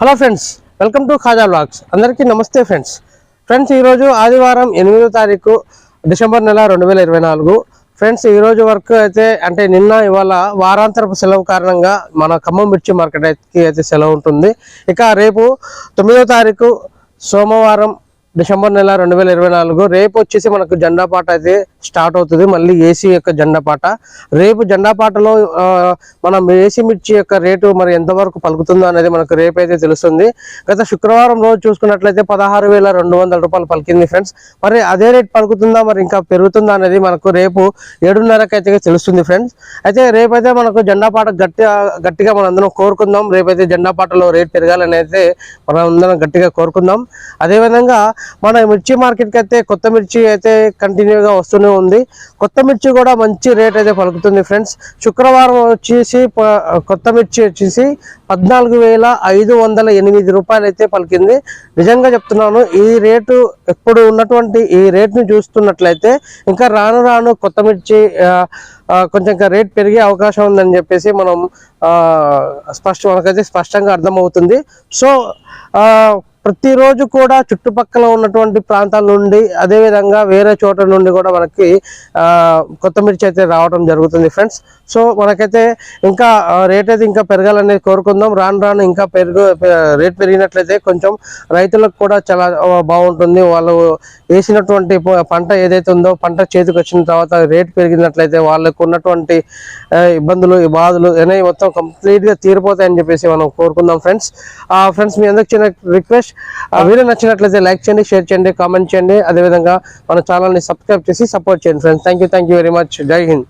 Hello friends welcome to Khaja blogs అందరికీ నమస్తే friends. Friends ఈరోజు ఆదివారం ఎనిమిదో తారీఖు డిసెంబర్ నెల రెండు వేల ఇరవై నాలుగు. ఫ్రెండ్స్ ఈరోజు వరకు అయితే అంటే నిన్న ఇవాళ వారాంతరపు సెలవు కారణంగా మన ఖమ్మం మిర్చి మార్కెట్ అయితే అయితే సెలవు ఉంటుంది. ఇక రేపు తొమ్మిదో తారీఖు సోమవారం డిసెంబర్ నెల రెండు వేల ఇరవై నాలుగు. రేపు వచ్చేసి మనకు జెండా పాట అయితే స్టార్ట్ అవుతుంది. మళ్ళీ ఏసీ యొక్క జెండా పాట. రేపు జెండా పాటలో మనం ఏసీ మిర్చి యొక్క రేటు మరి ఎంతవరకు పలుకుతుందో అనేది మనకు రేపు అయితే తెలుస్తుంది. గత శుక్రవారం రోజు చూసుకున్నట్లయితే పదహారు వేల రెండు వందల రూపాయలు పలికింది ఫ్రెండ్స్. మరి అదే రేట్ పలుకుతుందా మరి ఇంకా పెరుగుతుందా అనేది మనకు రేపు ఏడున్నరకు అయితే తెలుస్తుంది ఫ్రెండ్స్. అయితే రేపైతే మనకు జెండా పాట గట్టిగా గట్టిగా మనం అందరం కోరుకుందాం. రేపైతే జెండా పాటలో రేట్ పెరగాలని అయితే మనం అందరం గట్టిగా కోరుకుందాం. అదేవిధంగా మన మిర్చి మార్కెట్కి అయితే కొత్త మిర్చి అయితే కంటిన్యూగా వస్తూనే ఉంది. కొత్త మిర్చి కూడా మంచి రేట్ అయితే పలుకుతుంది ఫ్రెండ్స్. శుక్రవారం వచ్చేసి కొత్త మిర్చి వచ్చేసి పద్నాలుగు వేల ఐదు వందల ఎనిమిది రూపాయలు అయితే పలికింది. నిజంగా చెప్తున్నాను ఈ రేటు ఎప్పుడు ఉన్నటువంటి ఈ రేట్ను చూస్తున్నట్లయితే ఇంకా రాను రాను కొత్త మిర్చి కొంచెం ఇంకా రేట్ పెరిగే అవకాశం ఉందని చెప్పేసి మనం స్పష్ట మనకైతే స్పష్టంగా అర్థమవుతుంది. సో ప్రతిరోజు కూడా చుట్టుపక్కల ఉన్నటువంటి ప్రాంతాల నుండి అదేవిధంగా వేరే చోట నుండి కూడా మనకి ఆ, కొత్త మిర్చి అయితే రావడం జరుగుతుంది ఫ్రెండ్స్. సో మనకైతే ఇంకా రేట్ అయితే ఇంకా పెరగాలనేది కోరుకుందాం. రాను రాను ఇంకా పెరుగు రేట్ పెరిగినట్లయితే కొంచెం రైతులకు కూడా చాలా బాగుంటుంది. వాళ్ళు వేసినటువంటి ప- పంట ఏదైతే ఉందో పంట చేతికి వచ్చిన తర్వాత రేట్ పెరిగినట్లయితే వాళ్ళకు ఉన్నటువంటి ఇబ్బందులు బాధలు అనేవి మొత్తం కంప్లీట్గా తీరిపోతాయని చెప్పేసి మనం కోరుకుందాం ఫ్రెండ్స్. ఆ ఫ్రెండ్స్ మీ అందరికి చిన్న రిక్వెస్ట్ ఆ వీడియో నచ్చినట్లయితే లైక్ చేయండి షేర్ చేయండి కామెంట్ చేయండి. అదేవిధంగా మన ఛానల్ని సబ్స్క్రైబ్ చేసి సపోర్ట్ చేయండి friends thank you thank you very much జై హింద్